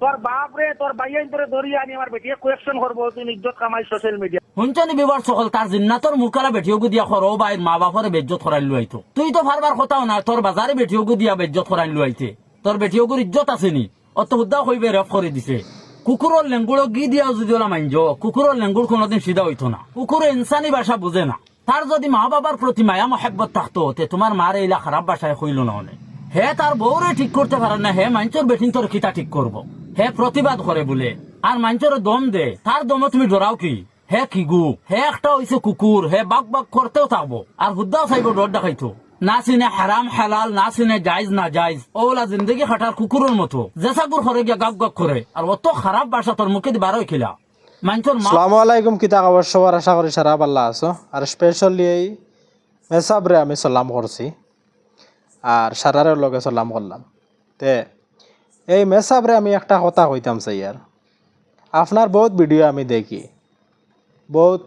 তোর বাপ রে তোর বাইয়াইন তোরে ধরিয়ে আনি আমার বেটিয়ে কোয়েকশন করব তুই ইজ্জত কামাই সোশ্যাল মিডিয়া শুনছনি বিবার সকল তার জিন্নাতর মুখারা বেটিও দিয়া খর ও বাইর মা বাপরে বেজ্জত করাই লুয়াইতো তুই তো ফারবার কথাও না তোর বাজারে বেটিও দিয়া বেজ্জত করাই লুয়াইতে তোর বেটিও ইজ্জত আসেনি অত হুদ্দা হইবে রেফ করে দিছে কুকুরের লেঙ্গুড়ো গি দিয়া যদি ওলা মাইনজ কুকুরের লেঙ্গুড় কোনোদিন সিধা হইতো না কুকুর ইনসানি ভাষা বুঝে না তার যদি মা বাবার প্রতি মায়া মহেব্বত থাকতো তে তোমার মার এইলা খারাপ ভাষায় হইল না হলে হে তার বউরে ঠিক করতে পারে না, হে মাঞ্চর বেঠিন তোর খিতা ঠিক করব। হে প্রতিবাদ করে বলে, আর মাঞ্চর দম দে, তার দমে তুমি ডরাও কি? হে কি কিগু, হে একটা হইছে কুকুর, হে বাক বাক করতেও থাকব, আর হুদ্দাও চাইব ডর দেখাইতো। না চিনে হারাম, হালাল, না চিনে জাইজ না জাইজ ওলা জিন্দগি খাটার কুকুরের মতো। জেসাগুর ঘরে গিয়া গাক গাক করে, আর অত খারাপ বাসা তোর মুখে দিবার খিলা সালামু আলাইকুম, কিতা খবর? আশা করি সারা পাল্লা আছো। আর স্পেশালি এই মেসাবরে আমি সালাম করছি। আর সারারের লগে সালাম করলাম। তে, এই মেসাবরে আমি একটা কথা কইতাম আর আপনার বহুত ভিডিও আমি দেখি। বহুত,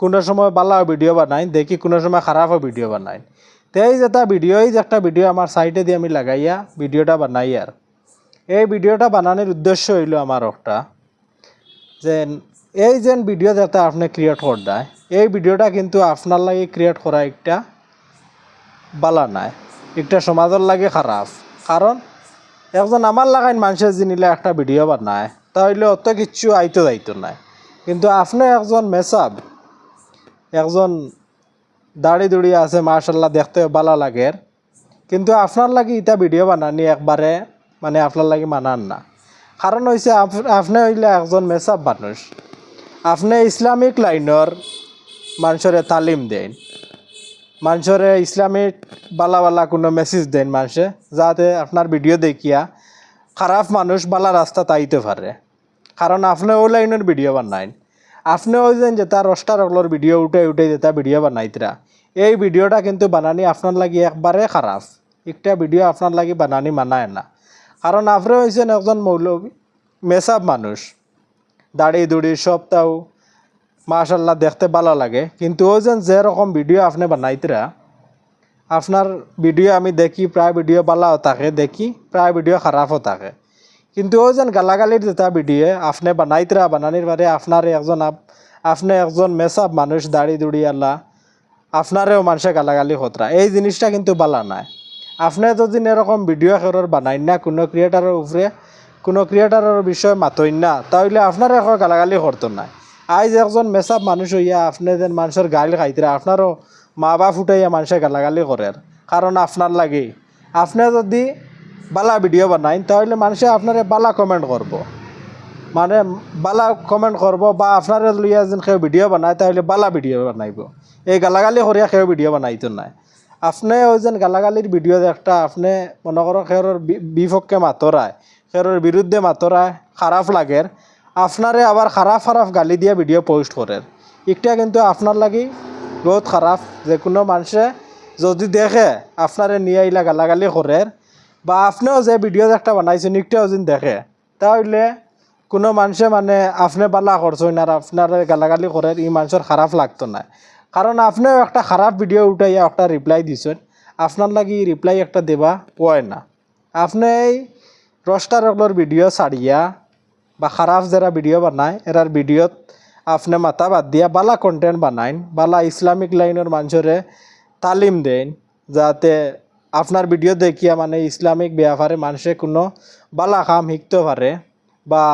কোনো সময় ভালো ভিডিও বানাই, দেখি কোনো সময় খারাপও ভিডিও বানাই। তে, এই যেটা ভিডিও, এই যে একটা ভিডিও আমার সাইটে দিয়ে আমি লাগাইয়া ভিডিওটা বানাই আর। এই ভিডিওটা বানানোর উদ্দেশ্য হইল আমার একটা যে এই যে ভিডিও যাতে আপনি ক্রিয়েট করদায় এই ভিডিওটা কিন্তু আপনার লাগে ক্রিয়েট করা একটা বালা নাই। একটা সমাজের লাগে খারাপ। কারণ একজন আমার লাগাইন মানুষের জিনিলে একটা ভিডিও বানায় তাহলে অত কিচ্ছু আইতো যাইতো নাই কিন্তু আপনি একজন মেসাব, একজন দাড়ি দুড়ি আছে মার্শাল্লাহ দেখতে ভালো লাগে। কিন্তু আপনার লাগে ইটা ভিডিও বানানি একবারে মানে আপনার লাগে মানান না। কারণ হয়েছে আপনি হইলে একজন মেসাব মানুষ। আপনি ইসলামিক লাইনের মানুষরে তালিম দেন। মানুষরে ইসলামিক বালা বালা কোনো মেসেজ দেন মানুষে, যাতে আপনার ভিডিও দেখিয়া খারাপ মানুষ বালা রাস্তা তাইতে পারে। কারণ আপনি ওই লাইনের ভিডিও বানাইন। আপনি ওই যেন যেটা রস্টার অগলোর ভিডিও উঠে উঠে যেটা ভিডিও বানাইতরা। এই ভিডিওটা কিন্তু বানানি আপনার লাগি একবারে খারাপ। একটা ভিডিও আপনার লাগি বানানি মানায় না। কারণ আপনি হয়েছেন একজন মৌলবী, মেসাব মানুষ। দাড়ি দুড়ি সব তাও মাশাল্লাহ দেখতে ভালো লাগে। কিন্তু ওই যেন যেরকম ভিডিও আপনি বানাইতরা, আপনার ভিডিও আমি দেখি, প্রায় ভিডিও ভালো থাকে, দেখি, প্রায় ভিডিও খারাপও থাকে। কিন্তু ওই যেন গালাগালির যেটা ভিডিও আপনি বানাইতরা, বানানির বারে আপনার একজন আপ- আপনি একজন মেসাব মানুষ, দাড়ি দুড়ি আল্লাহ আপনারেও মানুষে গালাগালি খতরা এই জিনিসটা কিন্তু বালা নাই। আপনি যদি এরকম ভিডিও খেরর বানাই না, কোনো ক্রিয়েটারের উপরে, কোনো ক্রিয়েটারের বিষয়ে মাতই না, তাহলে আপনার এখন গালাগালি করতো না আজ একজন মেসাব মানুষ হইয়া আপনি যেন মানুষের গাইল খাইতরা, আপনারও মা বাপ ফুটাইয়া মানুষে গালাগালি করে কারণ আপনার লাগে। আপনি যদি বালা ভিডিও বানাইন, তাহলে মানুষে আপনারে বালা কমেন্ট করব। মানে বালা কমেন্ট করব বা আপনারে লইয়া যেন কেউ ভিডিও বানায়, তাহলে বালা ভিডিও বানাইব। এই গালাগালি করিয়া কেউ ভিডিও বানাইতো নাই। আপনি ওই যেন গালাগালির ভিডিও একটা আপনি মনে করো বি- বিপক্ষে মাতরায় খেৰৰ বিরুদ্ধে মাতরায়, খারাপ লাগে আপনারে আবার খারাপ খারাপ গালি দিয়ে ভিডিও পোস্ট করেন এটা কিন্তু আপনার লাগি বহুত খারাপ যে কোনো মানুষে যদি দেখে আপনারে নিয়ে আইলা গালাগালি করে বা আপনিও যে ভিডিও একটা বানাইছেন একটাও যদি দেখে, তাহলে কোনো মানুষে মানে আপনি বালা করছেন আর আপনার গালাগালি করে ই মানুষের খারাপ লাগতো না। কারণ আপনিও একটা খারাপ ভিডিও উঠাইয়া একটা রিপ্লাই দিছেন, আপনার লাগি রিপ্লাই একটা দেবা কয় না। আপনি এই রস্টারগুলোর ভিডিও ছাড়িয়া বা খারাপ যারা ভিডিও বানায়, এরার ভিডিওত আপনি মাথা বাদ দিয়া বালা কন্টেন্ট বানাইন বালা ইসলামিক লাইনের মানুষরে তালিম দেন যাতে আপনার ভিডিও দেখিয়া মানে ইসলামিক ব্যাপারে মানুষে কোনো বালা কাম শিখতে পারে বা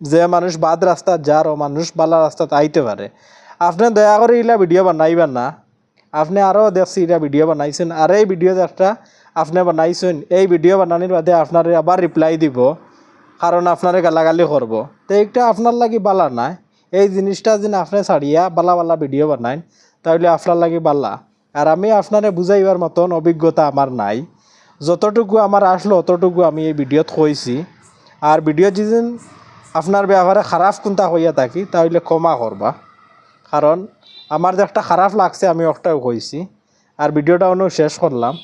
যে মানুষ বাদ রাস্তাত যার, ও মানুষ বালা রাস্তাত আইতে পারে। আপনি দয়া করে ইলা ভিডিও বানাইবেন না। আপনি আরও দেখছি এটা ভিডিও বানাইছেন, আর এই ভিডিও একটা আপনি বানাইছেন, এই ভিডিও বানানির বাদে আপনার আবার রিপ্লাই দিব। কারণ আপনারে গালাগালি করব। তো এইটা আপনার লাগি বালা নাই। এই জিনিসটা যেন আপনি ছাড়িয়া বালা বালা ভিডিও বানাইন, তাহলে আপনার লাগি বালা। আর আমি আপনারে বুঝাইবার মতন অভিজ্ঞতা আমার নাই। যতটুকু আমার আসলো, অতটুকু আমি এই ভিডিওত কইছি। আর ভিডিও যেদিন আপনার ব্যবহারে খারাপ কোনটা হইয়া থাকি, তাহলে ক্ষমা করবা। কারণ আমার যে একটা খারাপ লাগছে, আমি একটাও কইছি। আর ভিডিওটা অন্য শেষ করলাম।